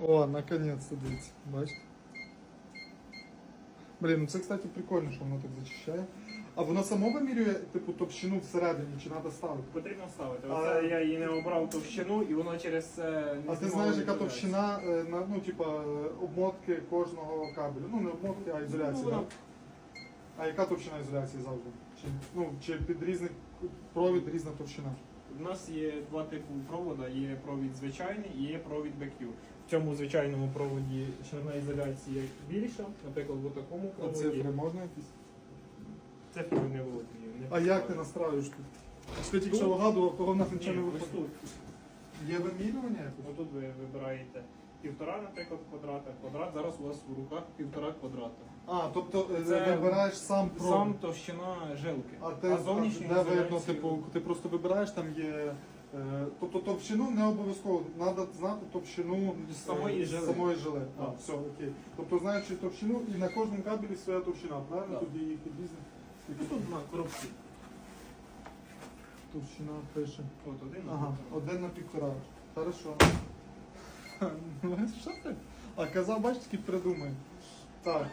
О, наконец-то, дивіться, бачите? Блін, ну це, кстати, прикольно, що воно так зачищає. А воно само вимірює, типу, товщину всередині, чи треба ставити? Потрібно ставити. А- Оце я її не обрав товщину, і воно через це. не А ти знімало знаєш, яка ізоляцію. товщина е, на, ну, типа, е, обмотки кожного кабелю? Ну, не обмотки, а ізоляції, Ну, так? вона- А яка товщина ізоляції завжди? Чи, ну, чи під різний провід різна товщина? У нас є два типи провода: є провід звичайний і є провід BQ. В цьому звичайному проводі ширина ізоляції більша, наприклад, в такому А проводі. цифри можна якісь? Цифри не володію. не А як ти знаю. настраюєш тут? Ти тільки що кого того в нас нічого не Ні, ось виходить. тут. Є вимірювання якось? Отут тут ви вибираєте півтора, наприклад, квадрата. Квадрат зараз у вас в руках півтора квадрата. А, тобто е, Це вибираєш сам провід. Сам товщина жилки. А ти зовнішню де видно, ізоляцію- типу, ти просто вибираєш, там є. е, Тобто товщину не обов'язково, треба знати товщину Самої е, жили. самої жили. А, все, окей. Тобто знаючи товщину і на кожному кабелі своя товщина, правильно? Так. Тоді їх різні. І тут на коробці. Товщина пише. От один. Ага, один на півтора. Хорошо. Ну, що ти? А казав, бачиш, скільки придумає. Так.